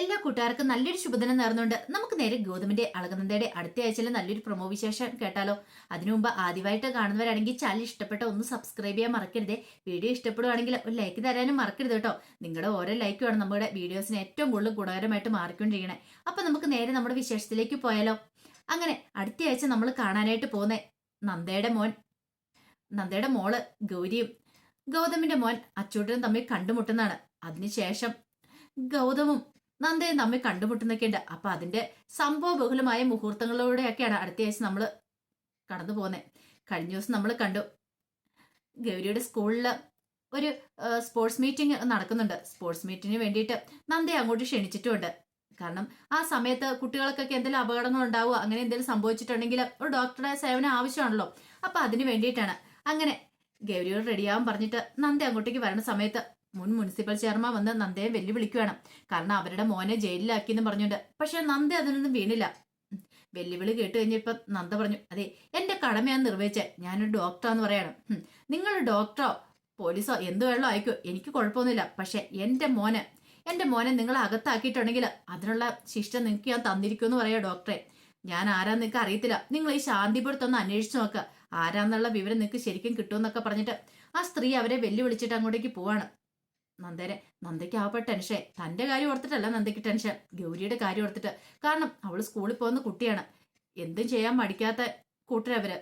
എല്ലാ കൂട്ടുകാർക്കും നല്ലൊരു ശുഭദിനം നേർന്നുകൊണ്ട് നമുക്ക് നേരെ ഗൗതമിന്റെ അളകനന്ദയുടെ അടുത്ത ആഴ്ചയിൽ നല്ലൊരു പ്രൊമോ വിശേഷം കേട്ടാലോ. അതിനു മുമ്പ് ആദ്യമായിട്ട് കാണുന്നവരാണെങ്കിൽ ചാനൽ ഇഷ്ടപ്പെട്ട ഒന്ന് സബ്സ്ക്രൈബ് ചെയ്യാൻ മറക്കരുത്. വീഡിയോ ഇഷ്ടപ്പെടുവാണെങ്കിൽ ഒരു ലൈക്ക് തരാനും മറക്കരുത് കേട്ടോ. നിങ്ങളുടെ ഓരോ ലൈക്കുമാണ് നമ്മുടെ വീഡിയോസിന് ഏറ്റവും കൂടുതൽ ഗുണകരമായിട്ട് മാറിക്കൊണ്ടിരിക്കണേ. അപ്പൊ നമുക്ക് നേരെ നമ്മുടെ വിശേഷത്തിലേക്ക് പോയാലോ. അങ്ങനെ അടുത്ത ആഴ്ച നമ്മൾ കാണാനായിട്ട് പോകുന്നേ നന്ദയുടെ മോൻ നന്ദയുടെ മോൾ ഗൗരിയും ഗൗതമിന്റെ മോൻ അച്ചൂട്ടനും തമ്മിൽ കണ്ടുമുട്ടുന്നതാണ്. അതിനുശേഷം ഗൗതമും നന്ദയും നമ്മെ കണ്ടുമുട്ടുന്നൊക്കെ ഉണ്ട് അപ്പൊ അതിന്റെ സംഭവ ബഹുലമായ മുഹൂർത്തങ്ങളിലൂടെയൊക്കെയാണ് അടുത്ത ആഴ്ച നമ്മൾ കടന്നു പോകുന്നത് കഴിഞ്ഞ ദിവസം നമ്മൾ കണ്ടു. ഗൗരിയുടെ സ്കൂളിൽ ഒരു സ്പോർട്സ് മീറ്റിംഗ് നടക്കുന്നുണ്ട്. സ്പോർട്സ് മീറ്റിങ്ങിന് വേണ്ടിയിട്ട് നന്ദയെ അങ്ങോട്ട് ക്ഷണിച്ചിട്ടുമുണ്ട്. കാരണം ആ സമയത്ത് കുട്ടികൾക്കൊക്കെ എന്തെങ്കിലും അപകടങ്ങൾ ഉണ്ടാവുക അങ്ങനെ എന്തെങ്കിലും സംഭവിച്ചിട്ടുണ്ടെങ്കിൽ ഒരു ഡോക്ടറുടെ സേവനം ആവശ്യമാണല്ലോ. അപ്പൊ അതിന് വേണ്ടിയിട്ടാണ്. അങ്ങനെ ഗൗരിയോട് റെഡിയാവാൻ പറഞ്ഞിട്ട് നന്ദി അങ്ങോട്ടേക്ക് വരുന്ന സമയത്ത് മുൻ മുനിസിപ്പൽ ചെയർമാൻ വന്ന് നന്ദയെ വെല്ലുവിളിക്കുകയാണ്. കാരണം അവരുടെ മോനെ ജയിലിലാക്കി എന്ന് പറഞ്ഞുകൊണ്ട്. പക്ഷെ നന്ദ അതിനൊന്നും വീണില്ല. വെല്ലുവിളി കേട്ട് കഴിഞ്ഞപ്പോ നന്ദ പറഞ്ഞു അതെ എന്റെ കടമയാണ് നിർവഹിച്ചത് ഞാനൊരു ഡോക്ടറാന്ന് പറയണം. നിങ്ങൾ ഡോക്ടറോ പോലീസോ എന്ത് വേണോ അയക്കോ. എനിക്ക് കുഴപ്പമൊന്നുമില്ല. പക്ഷെ എന്റെ മോന് എന്റെ മോനെ നിങ്ങൾ അകത്താക്കിയിട്ടുണ്ടെങ്കിൽ അതിനുള്ള ശിക്ഷ നിങ്ങൾക്ക് ഞാൻ തന്നിരിക്കുമെന്ന് പറയാ ഡോക്ടറെ? ഞാൻ ആരാന്ന് നിങ്ങൾക്ക് അറിയത്തില്ല. നിങ്ങൾ ഈ ശാന്തിപുരത്തൊന്ന് അന്വേഷിച്ചു നോക്കുക ആരാന്നുള്ള വിവരം നിങ്ങൾക്ക് ശരിക്കും കിട്ടുമെന്നൊക്കെ പറഞ്ഞിട്ട് ആ സ്ത്രീ അവരെ വെല്ലുവിളിച്ചിട്ട് അങ്ങോട്ടേക്ക് പോവാണ്. നന്ദനെ നന്ദയ്ക്ക് ആവ ടെൻഷൻ തന്റെ കാര്യം ഓർത്തിട്ടല്ല നന്ദയ്ക്ക് ടെൻഷൻ. ഗൗരിയുടെ കാര്യം ഓർത്തിട്ട്. കാരണം അവൾ സ്കൂളിൽ പോകുന്ന കുട്ടിയാണ്. എന്തും ചെയ്യാൻ മടിക്കാത്ത കൂട്ടരവര്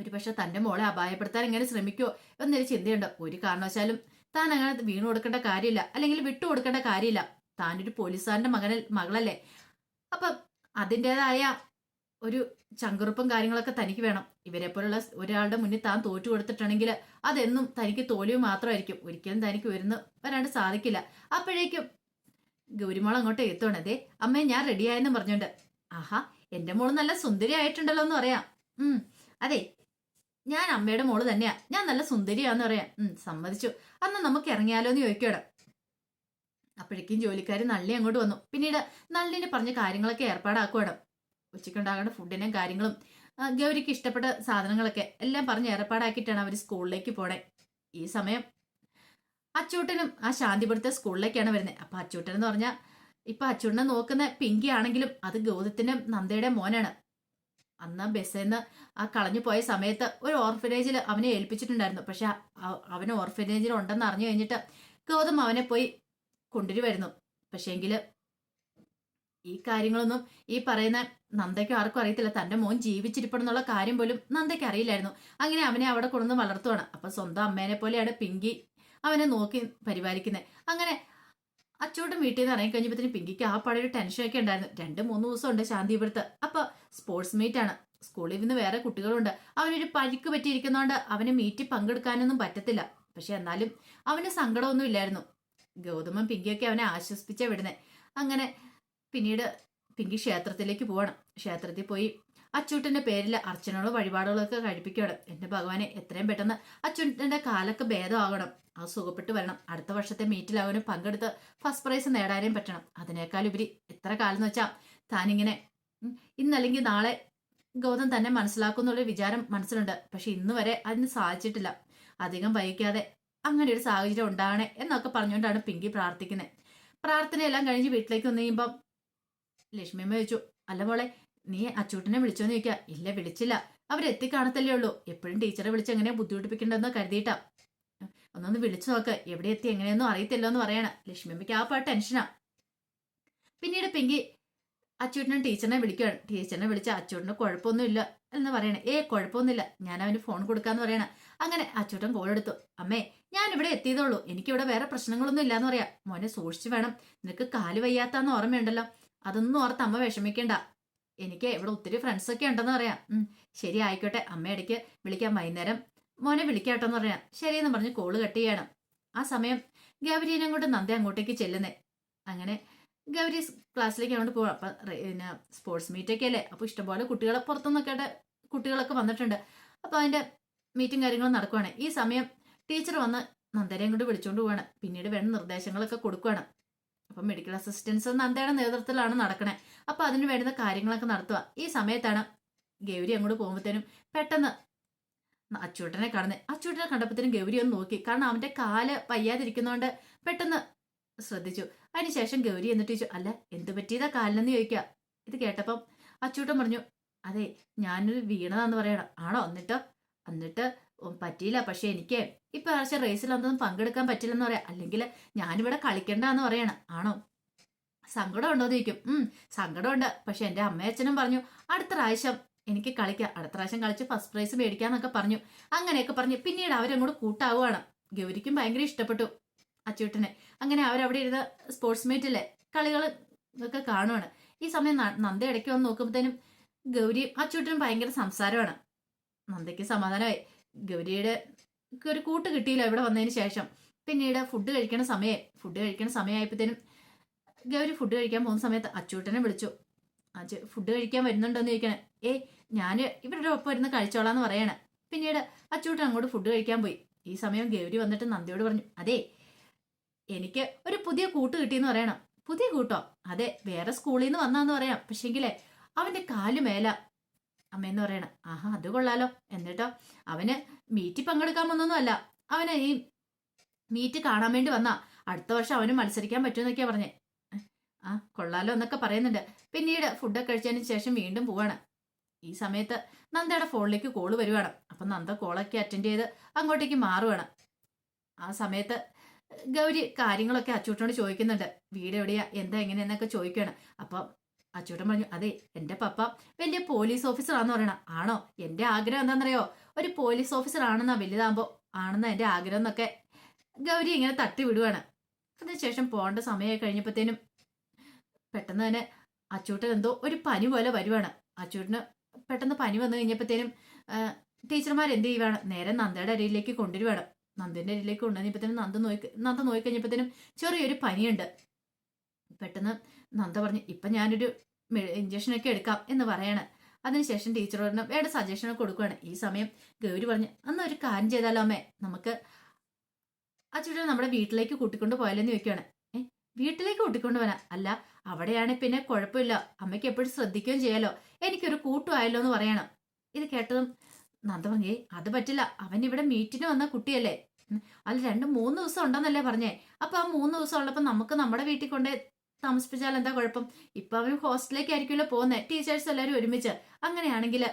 ഒരു പക്ഷെ തന്റെ മോളെ അപായപ്പെടുത്താൻ എങ്ങനെ ശ്രമിക്കുമോ എന്നൊരു ചിന്തയുണ്ട്. ഒരു കാരണവശാലും താൻ അങ്ങനെ വീണു കൊടുക്കേണ്ട കാര്യമില്ല. അല്ലെങ്കിൽ വിട്ടു കൊടുക്കേണ്ട കാര്യമില്ല. താനൊരു പോലീസുകാരന്റെ മകനെ മകളല്ലേ. അപ്പം അതിന്റെതായ ഒരു ചങ്കുറുപ്പും കാര്യങ്ങളൊക്കെ തനിക്ക് വേണം. ഇവരെ പോലുള്ള ഒരാളുടെ മുന്നിൽ താൻ തോറ്റു കൊടുത്തിട്ടുണ്ടെങ്കിൽ അതെന്നും തനിക്ക് തോൽവി മാത്രമായിരിക്കും. ഒരിക്കലും തനിക്ക് വരുന്ന വരാണ്ട് സാധിക്കില്ല. അപ്പോഴേക്കും ഗൗരിമോൾ അങ്ങോട്ട് എത്തുവാണതേ അമ്മേ ഞാൻ റെഡിയായെന്ന് പറഞ്ഞോണ്ട്. ആഹാ എന്റെ മോൾ നല്ല സുന്ദരി ആയിട്ടുണ്ടല്ലോ എന്ന് പറയാം. ഉം അതെ ഞാൻ അമ്മയുടെ മോൾ തന്നെയാ. ഞാൻ നല്ല സുന്ദരിയാന്ന് പറയാം. ഉം സമ്മതിച്ചു. അന്ന് നമുക്ക് ഇറങ്ങിയാലോ എന്ന് ചോദിക്കണം അപ്പോഴേക്കും ജോലിക്കാർ നള്ളി അങ്ങോട്ട് വന്നു. പിന്നീട് നള്ളിനെ പറഞ്ഞ കാര്യങ്ങളൊക്കെ ഏർപ്പാടാക്കുവാണ്. ഉച്ചയ്ക്കുണ്ടാകേണ്ട ഫുഡിനും കാര്യങ്ങളും ഗൗരിക്ക് ഇഷ്ടപ്പെട്ട സാധനങ്ങളൊക്കെ എല്ലാം പറഞ്ഞ് ഏർപ്പാടാക്കിയിട്ടാണ് അവർ സ്കൂളിലേക്ക് പോണേ. ഈ സമയം അച്ചൂട്ടനും ആ ശാന്തിപുരത്തെ സ്കൂളിലേക്കാണ് വരുന്നത് അപ്പൊ അച്ചൂട്ടൻ എന്ന് പറഞ്ഞാൽ ഇപ്പൊ അച്ചൂട്ടനെ നോക്കുന്ന പിങ്കി ആണെങ്കിലും അത് ഗൗതത്തിന്റെ നന്ദയുടെ മോനാണ്. അന്ന് ബസ്സിൽ ആ കളഞ്ഞു പോയ സമയത്ത് ഒരു ഓർഫനേജിൽ അവനെ ഏൽപ്പിച്ചിട്ടുണ്ടായിരുന്നു. പക്ഷെ അവന് ഓർഫനേജിൽ ഉണ്ടെന്ന് അറിഞ്ഞു കഴിഞ്ഞിട്ട് ഗൗതം അവനെ പോയി കൊണ്ടുവരുമായിരുന്നു പക്ഷേങ്കിൽ ഈ കാര്യങ്ങളൊന്നും ഈ പറയുന്ന നന്ദയ്ക്കും ആർക്കും അറിയത്തില്ല. തന്റെ മോൻ ജീവിച്ചിരിപ്പണെന്നുള്ള കാര്യം പോലും നന്ദയ്ക്ക് അറിയില്ലായിരുന്നു. അങ്ങനെ അവനെ അവിടെ കൊണ്ടുവന്ന് വളർത്തുവാണ്. അപ്പൊ സ്വന്തം അമ്മേനെ പോലെയാണ് പിങ്കി അവനെ നോക്കി പരിപാലിക്കുന്നത്. അങ്ങനെ അച്ചോട്ടും വീട്ടിൽ നിന്ന് ഇറങ്ങി കഴിഞ്ഞപ്പോഴത്തേന് പിങ്കിക്ക് ആ ഒരു ടെൻഷനൊക്കെ ഉണ്ടായിരുന്നു. രണ്ട് മൂന്ന് ദിവസം ഉണ്ട് ഇവിടുത്തെ. അപ്പൊ സ്പോർട്സ് മീറ്റ് ആണ് സ്കൂളിൽ നിന്ന് വേറെ കുട്ടികളുണ്ട്. അവനൊരു പരിക്ക് പറ്റിയിരിക്കുന്നതുകൊണ്ട് അവന് മീറ്റിൽ പങ്കെടുക്കാനൊന്നും പറ്റത്തില്ല. പക്ഷെ എന്നാലും അവന് സങ്കടമൊന്നും ഇല്ലായിരുന്നു. ഗൗതമൻ പിങ്കിയൊക്കെ അവനെ ആശ്വസിപ്പിച്ചാ വിടുന്നത് അങ്ങനെ പിന്നീട് പിങ്കി ക്ഷേത്രത്തിലേക്ക് പോവണം. ക്ഷേത്രത്തിൽ പോയി അച്ചൂട്ടന്റെ പേരിൽ അർച്ചനകളും വഴിപാടുകളൊക്കെ കഴിപ്പിക്കണം എന്റെ ഭഗവാനെ എത്രയും പെട്ടെന്ന് അച്ചൂട്ടന്റെ കാലൊക്കെ ഭേദമാകണം. അത് സുഖപ്പെട്ട് വരണം. അടുത്ത വർഷത്തെ മീറ്റിൽ അവന് പങ്കെടുത്ത് ഫസ്റ്റ് പ്രൈസ് നേടാനും പറ്റണം. അതിനേക്കാൾ ഉപരി എത്ര കാലം എന്ന് വെച്ചാൽ താനിങ്ങനെ ഇന്നല്ലെങ്കിൽ നാളെ ഗൗതം തന്നെ മനസ്സിലാക്കുന്നുള്ള വിചാരം മനസ്സിലുണ്ട്. പക്ഷെ ഇന്ന് വരെ അതിന് സാധിച്ചിട്ടില്ല. അധികം വൈകിക്കാതെ അങ്ങനെ ഒരു സാഹചര്യം ഉണ്ടാകണേ എന്നൊക്കെ പറഞ്ഞുകൊണ്ടാണ് പിങ്കി പ്രാർത്ഥിക്കുന്നത് പ്രാർത്ഥനയെല്ലാം കഴിഞ്ഞ് വീട്ടിലേക്ക് വന്നു കഴിയുമ്പം ലക്ഷ്മിയമ്മ ചോദിച്ചു അല്ല മോളെ നീ അച്ചൂട്ടനെ വിളിച്ചോന്ന് ചോദിക്കുക ഇല്ല വിളിച്ചില്ല. അവരെത്തി കാണത്തല്ലേ ഉള്ളൂ. എപ്പോഴും ടീച്ചറെ വിളിച്ച് എങ്ങനെയാ ബുദ്ധിമുട്ടിപ്പിക്കണ്ടെന്ന് കരുതിയിട്ടാ. ഒന്നൊന്ന് വിളിച്ചു നോക്ക്. എവിടെ എത്തി എങ്ങനെയൊന്നും അറിയത്തില്ലോ എന്ന് പറയണ ലക്ഷ്മിയമ്മയ്ക്ക് ആ പാട്ട് ടെൻഷനാ. പിന്നീട് പിങ്കി അച്ചൂട്ടനെ ടീച്ചറിനെ വിളിക്കുകയാണ് ടീച്ചറിനെ വിളിച്ച അച്ചൂട്ടന് കുഴപ്പമൊന്നുമില്ല എന്ന് പറയണേ. ഏ കുഴപ്പമൊന്നുമില്ല. ഞാൻ അവന് ഫോൺ കൊടുക്കാന്ന് പറയണ. അങ്ങനെ അച്ചൂട്ടൻ കോൾ എടുത്തു. അമ്മേ ഞാൻ ഇവിടെ എത്തിയതുള്ളൂ എനിക്കിവിടെ വേറെ പ്രശ്നങ്ങളൊന്നും ഇല്ലാന്ന് പറയാം. മോനെ സൂക്ഷിച്ചു വേണം. നിനക്ക് കാൽ വയ്യാത്താന്ന് ഓർമ്മയുണ്ടല്ലോ. അതൊന്നും ഓർത്ത് അമ്മ വിഷമിക്കണ്ട. എനിക്ക് ഇവിടെ ഒത്തിരി ഫ്രണ്ട്സ് ഒക്കെ ഉണ്ടെന്ന് പറയാം. ശരി ആയിക്കോട്ടെ. അമ്മ ഇടയ്ക്ക് വിളിക്കാം വൈകുന്നേരം. മോനെ വിളിക്കാട്ടെന്ന് പറയാം. ശരിയെന്ന് പറഞ്ഞ് കോൾ കട്ട് ചെയ്യണം. ആ സമയം ഗൗരീനെ അങ്ങോട്ട് നന്ദി അങ്ങോട്ടേക്ക് ചെല്ലുന്നേ. അങ്ങനെ ഗൗരി ക്ലാസ്സിലേക്ക് അങ്ങോട്ട് പോകും അപ്പൊ പിന്നെ സ്പോർട്സ് മീറ്റ് ഒക്കെ അല്ലേ? അപ്പൊ ഇഷ്ടംപോലെ കുട്ടികളെ പുറത്തുനിന്നൊക്കെ കുട്ടികളൊക്കെ വന്നിട്ടുണ്ട്. അപ്പൊ അതിന്റെ മീറ്റിംഗ് കാര്യങ്ങളും നടക്കുവാണ്. ഈ സമയം ടീച്ചർ വന്ന് നന്ദനെയും കൊണ്ട് വിളിച്ചുകൊണ്ട് പോവാണ്. പിന്നീട് വേണ്ട നിർദ്ദേശങ്ങളൊക്കെ കൊടുക്കുവാണ്. അപ്പൊ മെഡിക്കൽ അസിസ്റ്റൻസ് നന്ദയുടെ നേതൃത്വത്തിലാണ് നടക്കണേ. അപ്പം അതിന് വേണ്ടുന്ന കാര്യങ്ങളൊക്കെ നടത്തുക. ഈ സമയത്താണ് ഗൗരി അങ്ങോട്ട് പോകുമ്പോഴത്തേനും പെട്ടെന്ന് അച്ചൂട്ടനെ കാണുന്നത് അച്ചൂട്ടനെ കണ്ടപ്പോഴത്തേനും ഗൗരി ഒന്ന് നോക്കി. കാരണം അവന്റെ കാൽ വയ്യാതിരിക്കുന്നതുകൊണ്ട് പെട്ടെന്ന് ശ്രദ്ധിച്ചു. അതിനുശേഷം ഗൗരി എന്നിട്ട് ചോദിച്ചു അല്ല എന്ത് പറ്റിയതാ കാലിനെന്ന് ചോദിക്കുക? ഇത് കേട്ടപ്പം അച്ചൂട്ടൻ പറഞ്ഞു അതെ ഞാനൊരു വീണതാന്ന് പറയണം. ആണോ? എന്നിട്ടോ? എന്നിട്ട് പറ്റിയില്ല. പക്ഷെ എനിക്ക് ആഴ്ച റേസിലൊന്നും പങ്കെടുക്കാൻ പറ്റില്ലെന്ന് പറയാം. അല്ലെങ്കിൽ ഞാനിവിടെ കളിക്കണ്ടെന്ന് പറയണം. ആണോ? സങ്കടം ഉണ്ടോ എന്ന് ചോദിക്കും. ഉം സങ്കടമുണ്ട്. പക്ഷെ എന്റെ അമ്മയച്ഛനും പറഞ്ഞു അടുത്ത പ്രാവശ്യം എനിക്ക് കളിക്കാം. അടുത്ത പ്രാവശ്യം കളിച്ച് ഫസ്റ്റ് പ്രൈസ് മേടിക്കാന്നൊക്കെ പറഞ്ഞു. അങ്ങനെയൊക്കെ പറഞ്ഞു പിന്നീട് അവരങ്ങോട്ട് കൂട്ടാവുകയാണ്. ഗൗരിക്കും ഭയങ്കര ഇഷ്ടപ്പെട്ടു അച്ചൂട്ടനെ. അങ്ങനെ അവരവിടെ ഇരുന്ന് സ്പോർട്സ് മീറ്റിലെ കളികൾ ഒക്കെ കാണുവാണ്. ഈ സമയം നന്ദ ഇടയ്ക്ക് വന്ന് നോക്കുമ്പോഴത്തേനും ഗൗരിയും അച്ചൂട്ടനും ഭയങ്കര സംസാരമാണ്. നന്ദയ്ക്ക് സമാധാനമായി. ഗൗരിയുടെ ഒരു കൂട്ട് കിട്ടിയില്ല ഇവിടെ വന്നതിന് ശേഷം. പിന്നീട് ഫുഡ് കഴിക്കണ സമയം ഫുഡ് കഴിക്കണ സമയമായപ്പോഴത്തേനും ഗൗരി ഫുഡ് കഴിക്കാൻ പോകുന്ന സമയത്ത് അച്ചൂട്ടനെ വിളിച്ചു. അച്ചു ഫുഡ് കഴിക്കാൻ വരുന്നുണ്ടോന്ന് ചോദിക്കണേ. ഏയ് ഞാൻ ഇവരുടെ ഒപ്പം ഇരുന്ന് കഴിച്ചോളാന്ന് പറയണേ. പിന്നീട് അച്ചൂട്ടൻ അങ്ങോട്ട് ഫുഡ് കഴിക്കാൻ പോയി. ഈ സമയം ഗൗരി വന്നിട്ട് നന്ദിയോട് പറഞ്ഞു അതെ എനിക്ക് ഒരു പുതിയ കൂട്ട് കിട്ടിയെന്ന് പറയണം. പുതിയ കൂട്ടോ? അതെ വേറെ സ്കൂളിൽ നിന്ന് വന്നാന്ന് പറയാം. പക്ഷേങ്കിലേ അവന്റെ കാൽ മേല. അമ്മയെന്ന് പറയണം. ആഹാ അത് കൊള്ളാലോ. എന്നിട്ടോ അവന് മീറ്റ് പങ്കെടുക്കാൻ വന്നൊന്നും അല്ല അവന് ഈ മീറ്റ് കാണാൻ വേണ്ടി വന്നാ. അടുത്ത വർഷം അവന് മത്സരിക്കാൻ പറ്റുമെന്നൊക്കെയാ പറഞ്ഞേ. ആ കൊള്ളാലോ എന്നൊക്കെ പറയുന്നുണ്ട്. പിന്നീട് ഫുഡൊക്കെ കഴിച്ചതിന് ശേഷം വീണ്ടും പോവാണ്. ഈ സമയത്ത് നന്ദയുടെ ഫോണിലേക്ക് കോൾ വരുവാണ്. അപ്പം നന്ദ കോളൊക്കെ അറ്റൻഡ് ചെയ്ത് അങ്ങോട്ടേക്ക് മാറുവാണ്. ആ സമയത്ത് ഗൗരി കാര്യങ്ങളൊക്കെ അച്ചൂട്ടനോട് ചോദിക്കുന്നുണ്ട്. വീട് എവിടെയാ? എന്താ എങ്ങനെയെന്നൊക്കെ ചോദിക്കുകയാണ് അപ്പം അച്ചൂട്ടൻ പറഞ്ഞു അതെ എന്റെ പപ്പ വലിയ പോലീസ് ഓഫീസർ ആണെന്ന് പറയണം. ആണോ? എന്റെ ആഗ്രഹം എന്താണെന്നറിയോ? ഒരു പോലീസ് ഓഫീസർ ആണെന്നാ വലുതാകുമ്പോൾ ആണെന്നാ എന്റെ ആഗ്രഹം എന്നൊക്കെ ഗൗരി ഇങ്ങനെ തട്ടി വിടുവാണ്. അതിനുശേഷം പോകേണ്ട സമയമായി കഴിഞ്ഞപ്പോഴത്തേനും പെട്ടെന്ന് തന്നെ അച്ചൂട്ടൻ എന്തോ ഒരു പനി പോലെ വരുവാണ്. അച്ചൂട്ടന് പെട്ടെന്ന് പനി വന്നു കഴിഞ്ഞപ്പോഴത്തേനും ടീച്ചർമാർ എന്ത് ചെയ്യുവാണ്? നേരെ നന്ദയുടെ അരിയിലേക്ക് കൊണ്ടുവരുവാണ്. നന്ദിന്റെ അരിയിലേക്ക് കൊണ്ടുവന്നപ്പോഴത്തേനും നന്ദ നോക്കി നന്ദ നോക്കി കഴിഞ്ഞപ്പോഴത്തേനും ചെറിയൊരു പനിയുണ്ട്. പെട്ടെന്ന് നന്ദ പറഞ്ഞു ഇപ്പൊ ഞാനൊരു ഇഞ്ചക്ഷൻ ഒക്കെ എടുക്കാം എന്ന് പറയണേ. അതിനുശേഷം ടീച്ചർ പറഞ്ഞു വേറെ സജഷൻ കൊടുക്കുകയാണ് ഈ സമയം ഗൗരി പറഞ്ഞു അന്ന് ഒരു കാര്യം ചെയ്താലോ അമ്മേ? നമുക്ക് അച്ഛനെ നമ്മുടെ വീട്ടിലേക്ക് കൂട്ടിക്കൊണ്ട് പോയാലെന്ന് ചോദിക്കുകയാണ് ഏ വീട്ടിലേക്ക് കൂട്ടിക്കൊണ്ട് വരാം അല്ല അവിടെയാണെ പിന്നെ കുഴപ്പമില്ല. അമ്മയ്ക്ക് എപ്പോഴും ശ്രദ്ധിക്കുകയും ചെയ്യാലോ. എനിക്കൊരു കൂട്ടുമായല്ലോ എന്ന് പറയണം. ഇത് കേട്ടതും നന്ദ പറഞ്ഞേ അത് പറ്റില്ല. അവൻ ഇവിടെ മീറ്റിന് വന്ന കുട്ടിയല്ലേ. അല്ല രണ്ട് മൂന്ന് ദിവസം ഉണ്ടെന്നല്ലേ പറഞ്ഞേ. അപ്പൊ ആ മൂന്ന് ദിവസം ഉള്ളപ്പോ നമുക്ക് നമ്മുടെ വീട്ടിൽ കൊണ്ടേ താമസിപ്പിച്ചാൽ എന്താ കുഴപ്പം? ഇപ്പൊ അവൻ ഹോസ്റ്റലിലേക്ക് ആയിരിക്കുമല്ലോ പോകുന്നത് ടീച്ചേഴ്സ് എല്ലാവരും ഒരുമിച്ച്. അങ്ങനെയാണെങ്കിൽ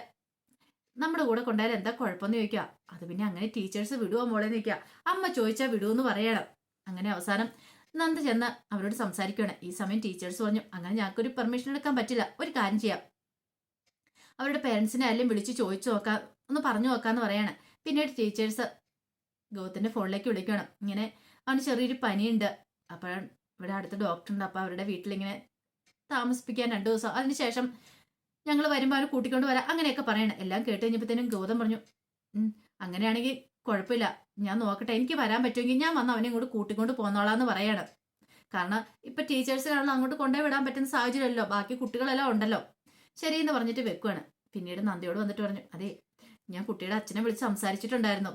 നമ്മുടെ കൂടെ കൊണ്ടുപോയാൽ എന്താ കുഴപ്പമെന്ന് ചോദിക്കുക. അത് പിന്നെ അങ്ങനെ ടീച്ചേഴ്സ് വിടുവോ മോളെ നിൽക്കുക അമ്മ ചോദിച്ചാൽ വിടുവെന്ന് പറയണം. അങ്ങനെ അവസാനം നന്ദ ചെന്ന് അവരോട് സംസാരിക്കുകയാണ്. ഈ സമയം ടീച്ചേഴ്സ് പറഞ്ഞു അങ്ങനെ ഞങ്ങൾക്കൊരു പെർമിഷൻ എടുക്കാൻ പറ്റില്ല. ഒരു കാര്യം ചെയ്യാം. അവരുടെ പേരൻസിനെ ആരെങ്കിലും വിളിച്ച് ചോദിച്ചു നോക്കാം. ഒന്ന് പറഞ്ഞു നോക്കാന്ന് പറയാണ്. പിന്നീട് ടീച്ചേഴ്സ് ഗൗതത്തിന്റെ ഫോണിലേക്ക് വിളിക്കണം ഇങ്ങനെ അവന് ചെറിയൊരു പനിയുണ്ട്. അപ്പോഴാണ് ഇവിടെ അടുത്ത ഡോക്ടറുണ്ട് അപ്പോൾ അവരുടെ വീട്ടിലിങ്ങനെ താമസിപ്പിക്കാൻ രണ്ടു ദിവസം. അതിനുശേഷം ഞങ്ങൾ വരുമ്പോൾ അവർ കൂട്ടിക്കൊണ്ട് വരാം. അങ്ങനെയൊക്കെ പറയണം. എല്ലാം കേട്ട് കഴിഞ്ഞപ്പോഴത്തേനും ഗൗതം പറഞ്ഞു അങ്ങനെയാണെങ്കിൽ കുഴപ്പമില്ല. ഞാൻ നോക്കട്ടെ. എനിക്ക് വരാൻ പറ്റുമെങ്കിൽ ഞാൻ വന്ന് അവനെ ഇങ്ങോട്ട് കൂട്ടിക്കൊണ്ട് പോന്നോളാന്ന് പറയാണ്. കാരണം ഇപ്പൊ ടീച്ചേഴ്സിനാണല്ലോ അങ്ങോട്ട് കൊണ്ടുപോയി വിടാൻ പറ്റുന്ന സാഹചര്യമല്ലോ. ബാക്കി കുട്ടികളെല്ലാം ഉണ്ടല്ലോ. ശരി എന്ന് പറഞ്ഞിട്ട് വെക്കുവാണ്. പിന്നീട് നന്ദിയോട് വന്നിട്ട് പറഞ്ഞു അതെ ഞാൻ കുട്ടിയുടെ അച്ഛനെ വിളിച്ച് സംസാരിച്ചിട്ടുണ്ടായിരുന്നു.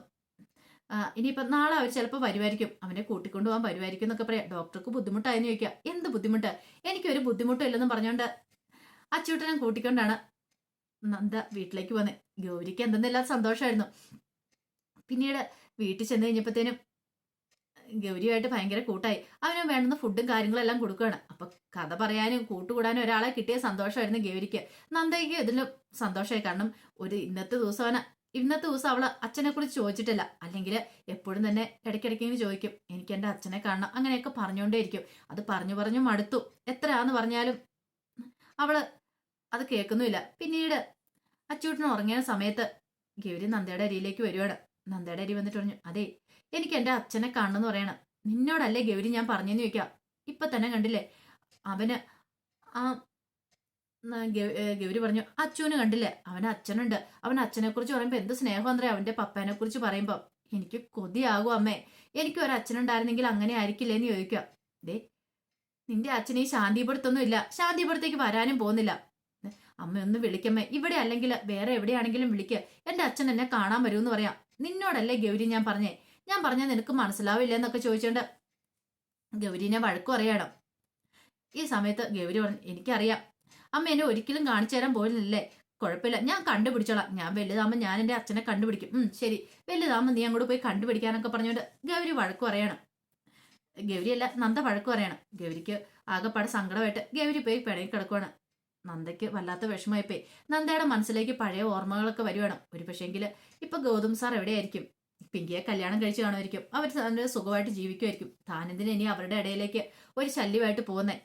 ആ, ഇനിയിപ്പം നാളെ അവർ ചിലപ്പോൾ വരുമായിരിക്കും അവനെ കൂട്ടിക്കൊണ്ടു പോകാൻ വരുമായിരിക്കും എന്നൊക്കെ പറയാം. ഡോക്ടർക്ക് ബുദ്ധിമുട്ടായെന്ന് ചോദിക്കുക. എന്ത് ബുദ്ധിമുട്ട്? എനിക്കൊരു ബുദ്ധിമുട്ടും ഇല്ലെന്നും പറഞ്ഞുകൊണ്ട് അച്ചൂട്ടനെ കൂട്ടിക്കൊണ്ടാണ് നന്ദ വീട്ടിലേക്ക് വന്നത് ഗൗരിക്ക് എന്തെന്നില്ലാത്ത സന്തോഷമായിരുന്നു പിന്നീട് വീട്ടിൽ ചെന്ന് കഴിഞ്ഞപ്പോഴത്തേനും ഗൗരിയുമായിട്ട് ഭയങ്കര കൂട്ടായി. അവന് വേണ്ടുന്ന ഫുഡും കാര്യങ്ങളെല്ലാം കൊടുക്കുകയാണ്. അപ്പൊ കഥ പറയാനും കൂട്ടുകൂടാനും ഒരാളെ കിട്ടിയ സന്തോഷമായിരുന്നു ഗൗരിക്ക്. നന്ദയ്ക്ക് ഇതിലും സന്തോഷമായി. കാരണം ഒരു ഇന്നത്തെ ദിവസം അവന് ഇന്നത്തെ ദിവസം അവൾ അച്ഛനെ കുറിച്ച് ചോദിച്ചിട്ടില്ല. അല്ലെങ്കിൽ എപ്പോഴും തന്നെ ഇടയ്ക്കിടയ്ക്ക് ചോദിക്കും. എനിക്ക് എന്റെ അച്ഛനെ കാണണം. അങ്ങനെയൊക്കെ പറഞ്ഞുകൊണ്ടേയിരിക്കും. അത് പറഞ്ഞു പറഞ്ഞു മടുത്തു. എത്രയാന്ന് പറഞ്ഞാലും അവൾ അത് കേൾക്കുന്നുമില്ല. പിന്നീട് അച്ചൂട്ടൻ ഉറങ്ങിയ സമയത്ത് ഗൗരി നന്ദയുടെ അരിയിലേക്ക് വരുവാണ്. നന്ദയുടെ അരി വന്നിട്ട് പറഞ്ഞു അതെ എനിക്ക് എന്റെ അച്ഛനെ കാണണമെന്ന് പറയണം. നിന്നോടല്ലേ ഗൗരി ഞാൻ പറഞ്ഞെന്ന് ചോദിക്കാം ഇപ്പൊ തന്നെ കണ്ടില്ലേ? അവന് ആ ഗൗരി പറഞ്ഞു അച്ഛനെ കണ്ടില്ലേ? അവന് അച്ഛനുണ്ട്. അവൻ അച്ഛനെ കുറിച്ച് പറയുമ്പോൾ എന്ത് സ്നേഹം അന്തരേ അവന്റെ പപ്പേനെ കുറിച്ച് പറയുമ്പോ? എനിക്ക് കൊതിയാകും അമ്മേ. എനിക്ക് ഒരു അച്ഛനുണ്ടായിരുന്നെങ്കിൽ അങ്ങനെ ആയിരിക്കില്ലേ എന്ന് ചോദിക്കുക ദേ നിന്റെ അച്ഛൻ ഈ ശാന്തിപുരത്തൊന്നും ഇല്ല. ശാന്തിപുരത്തേക്ക് വരാനും പോകുന്നില്ല. അമ്മ ഒന്ന് വിളിക്കമ്മേ. ഇവിടെ അല്ലെങ്കിൽ വേറെ എവിടെയാണെങ്കിലും വിളിക്കുക എന്റെ അച്ഛൻ എന്നെ കാണാൻ വരുമെന്ന് പറയാം. നിന്നോടല്ലേ ഗൗരി ഞാൻ പറഞ്ഞേ? ഞാൻ പറഞ്ഞാൽ നിനക്ക് മനസ്സിലാവില്ല എന്നൊക്കെ ചോദിച്ചോണ്ട് ഗൗരിനെ വഴക്കു അറിയണം ഈ സമയത്ത് ഗൗരി പറഞ്ഞു എനിക്കറിയാം. അമ്മ എന്നെ ഒരിക്കലും കാണിച്ചു തരാൻ പോയില്ലല്ലേ കുഴപ്പമില്ല. ഞാൻ കണ്ടുപിടിച്ചോളാം. ഞാൻ വലുതാകുമ്പോൾ ഞാൻ എന്റെ അച്ഛനെ കണ്ടുപിടിക്കും. ഉം ശരി. വലുതാകുമ്പോൾ നീ അങ്ങോട്ട് പോയി കണ്ടുപിടിക്കാനൊക്കെ പറഞ്ഞുകൊണ്ട് ഗൗരി വഴക്കു പറയണം. ഗൗരിയല്ല നന്ദ വഴക്ക് പറയണം. ഗൗരിക്ക് ആകെപ്പാടെ സങ്കടമായിട്ട് ഗൗരി പോയി പിണങ്ങി കിടക്കുവാണ്. നന്ദയ്ക്ക് വല്ലാത്ത വിഷമമായിപ്പോയി. നന്ദയുടെ മനസ്സിലേക്ക് പഴയ ഓർമ്മകളൊക്കെ വരുവാണ്. ഒരു പക്ഷേങ്കിൽ ഇപ്പൊ ഗൗതം സാർ എവിടെയായിരിക്കും? പിങ്കിയെ കല്യാണം കഴിച്ച് കാണുമായിരിക്കും. അവർ സുഖമായിട്ട് ജീവിക്കുമായിരിക്കും. താനെന്തിനെ ഇനി അവരുടെ ഇടയിലേക്ക് ഒരു ശല്യമായിട്ട് പോകുന്നേ?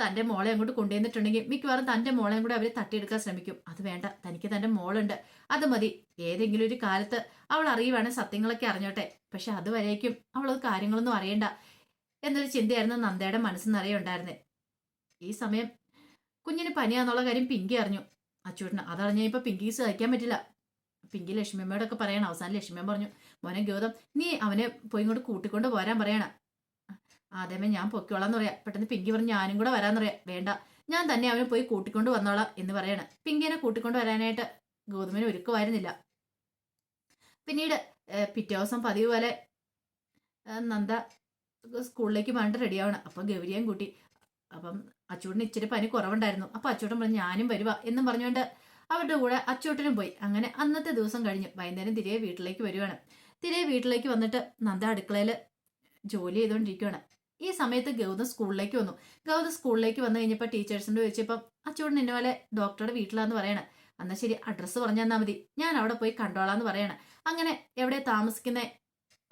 തന്റെ മോളെ അങ്ങോട്ട് കൊണ്ടുവന്നിട്ടുണ്ടെങ്കിൽ മിക്കവാറും തന്റെ മോളെയും കൂടെ അവർ തട്ടിയെടുക്കാൻ ശ്രമിക്കും. അത് വേണ്ട തനിക്ക് തന്റെ മോളുണ്ട്. അത് മതി. ഏതെങ്കിലും ഒരു കാലത്ത് അവൾ അറിയുവാണെങ്കിൽ സത്യങ്ങളൊക്കെ അറിഞ്ഞോട്ടെ. പക്ഷെ അതുവരേക്കും അവളത് കാര്യങ്ങളൊന്നും അറിയണ്ട എന്നൊരു ചിന്തയായിരുന്നു നന്ദയുടെ മനസ്സിൽ നിറയെ ഉണ്ടായിരുന്നേ. ഈ സമയം കുഞ്ഞിന് പനിയാന്നുള്ള കാര്യം പിങ്കി അറിഞ്ഞു. അച്ചൂട്ടന് അതറിഞ്ഞാൽ ഇപ്പൊ പിങ്കി സഹിക്കാൻ പറ്റില്ല. പിങ്കി ലക്ഷ്മിയമ്മയോടൊക്കെ പറയണം. അവസാനം ലക്ഷ്മിയമ്മ പറഞ്ഞു മോനെ ഗൗതം നീ അവനെ പോയി ഇങ്ങോട്ട് കൂട്ടിക്കൊണ്ട് പോരാൻ പറയണം. ആദ്യമേ ഞാൻ പൊക്കോളാന്ന് പറയാം. പെട്ടെന്ന് പിങ്കി പറഞ്ഞ് ഞാനും കൂടെ വരാന്ന് പറയാം. വേണ്ട. ഞാൻ തന്നെ അവനെ പോയി കൂട്ടിക്കൊണ്ട് വന്നോളാം എന്ന് പറയണം. പിങ്കിനെ കൂട്ടിക്കൊണ്ട് വരാനായിട്ട് ഗൗതമിന് ഒരുക്കുമായിരുന്നില്ല. പിന്നീട് പിറ്റേ ദിവസം പതിവ് പോലെ നന്ദ സ്കൂളിലേക്ക് വേണ്ട റെഡിയാവണം. അപ്പം ഗൗരിയേയും കൂട്ടി. അപ്പം അച്ചൂട്ടിന് ഇച്ചിരി പനി കുറവുണ്ടായിരുന്നു. അപ്പം അച്ചൂട്ടൻ പറഞ്ഞു ഞാനും വരുക എന്നും പറഞ്ഞുകൊണ്ട് അവരുടെ കൂടെ അച്ചൂട്ടനും പോയി. അങ്ങനെ അന്നത്തെ ദിവസം കഴിഞ്ഞു വൈകുന്നേരം തിരികെ വീട്ടിലേക്ക് വരുവാണ്. തിരികെ വീട്ടിലേക്ക് വന്നിട്ട് നന്ദ അടുക്കളയിൽ ജോലി ചെയ്തുകൊണ്ടിരിക്കുകയാണ് ഈ സമയത്ത് ഗൗതം സ്കൂളിലേക്ക് വന്നു. ഗൗതം സ്കൂളിലേക്ക് വന്നു കഴിഞ്ഞപ്പോൾ ടീച്ചേഴ്സിന്റെ ചോദിച്ചപ്പം അച്ചോടൻ എന്നെ പോലെ ഡോക്ടറുടെ വീട്ടിലാന്ന് പറയണേ. എന്നാൽ ശരി അഡ്രസ്സ് പറഞ്ഞു തന്നാൽ മതി. ഞാൻ അവിടെ പോയി കണ്ടോളാന്ന് പറയണേ. അങ്ങനെ എവിടെ താമസിക്കുന്ന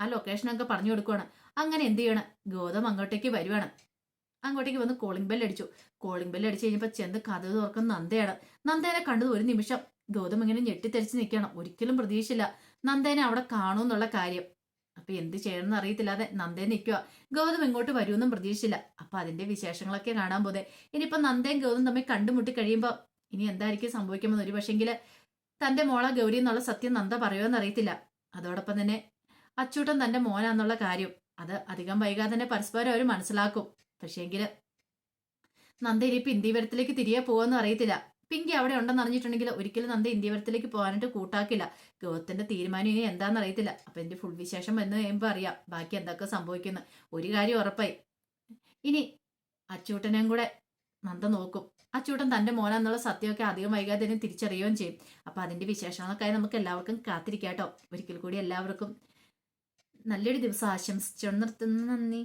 ആ ലൊക്കേഷനൊക്കെ പറഞ്ഞു കൊടുക്കുവാണ്. അങ്ങനെ എന്ത് ചെയ്യണം? ഗൗതം അങ്ങോട്ടേക്ക് വരുവാണ്. അങ്ങോട്ടേക്ക് വന്ന് കോളിംഗ് ബെൽ അടിച്ചു. കോളിംഗ് ബെൽ അടിച്ചു കഴിഞ്ഞപ്പോൾ ചെന്ന് കഥ തുറക്കുന്ന നന്ദയാണ്. നന്ദേനെ കണ്ടത് ഒരു നിമിഷം. ഗൗതം ഇങ്ങനെ ഞെട്ടിത്തെറിച്ച് നിൽക്കുകയാണ്. ഒരിക്കലും പ്രതീക്ഷയില്ല നന്ദേനെ അവിടെ കാണൂ എന്നുള്ള കാര്യം. അപ്പൊ എന്ത് ചെയ്യണമെന്ന് അറിയത്തില്ലാതെ നന്ദേ നിൽക്കുക ഗൗതം ഇങ്ങോട്ട് വരുമെന്നും പ്രതീക്ഷിച്ചില്ല. അപ്പൊ അതിന്റെ വിശേഷങ്ങളൊക്കെ കാണാൻ പോതെ ഇനിയിപ്പൊ നന്ദയും ഗൗതം തമ്മിൽ കണ്ടുമുട്ടി കഴിയുമ്പോൾ ഇനി എന്തായിരിക്കും സംഭവിക്കുമെന്ന് ഒരു പക്ഷെങ്കിൽ തന്റെ മോള ഗൗരി എന്നുള്ള സത്യം നന്ദ പറയുമെന്ന് അറിയത്തില്ല. അതോടൊപ്പം തന്നെ അച്ചൂട്ടൻ തന്റെ മോനാന്നുള്ള കാര്യം അത് അധികം വൈകാതെ തന്നെ പരസ്പരം അവർ മനസ്സിലാക്കും. പക്ഷേങ്കിൽ നന്ദ ഇനിയിപ്പോ ഇന്ത്യവരത്തിലേക്ക് തിരികെ പോകുമെന്ന് അറിയത്തില്ല. പിങ്കി അവിടെ ഉണ്ടെന്ന് അറിഞ്ഞിട്ടുണ്ടെങ്കിൽ ഒരിക്കലും നന്ദി ഇന്ത്യവരത്തിലേക്ക് പോകാനായിട്ട് കൂട്ടാക്കില്ല. ഗൗതത്തിന്റെ തീരുമാനം ഇനി എന്താണെന്ന് അറിയത്തില്ല അപ്പൊ എന്റെ ഫുൾ വിശേഷം എന്ന് കഴിയുമ്പോൾ അറിയാം. ബാക്കി എന്തൊക്കെ സംഭവിക്കുന്നു. ഒരു കാര്യം ഉറപ്പായി. ഇനി അച്ചൂട്ടനെയും കൂടെ നന്ദ നോക്കും. അച്ചൂട്ടൻ തന്റെ മോനാന്നുള്ള സത്യമൊക്കെ അധികം വൈകാതെ തന്നെ തിരിച്ചറിയുകയും ചെയ്യും. അപ്പൊ അതിന്റെ വിശേഷങ്ങളൊക്കെ നമുക്ക് എല്ലാവർക്കും കാത്തിരിക്കാട്ടോ ഒരിക്കൽ കൂടി എല്ലാവർക്കും നല്ലൊരു ദിവസം ആശംസിച്ചു നിർത്തുന്നു. നന്ദി.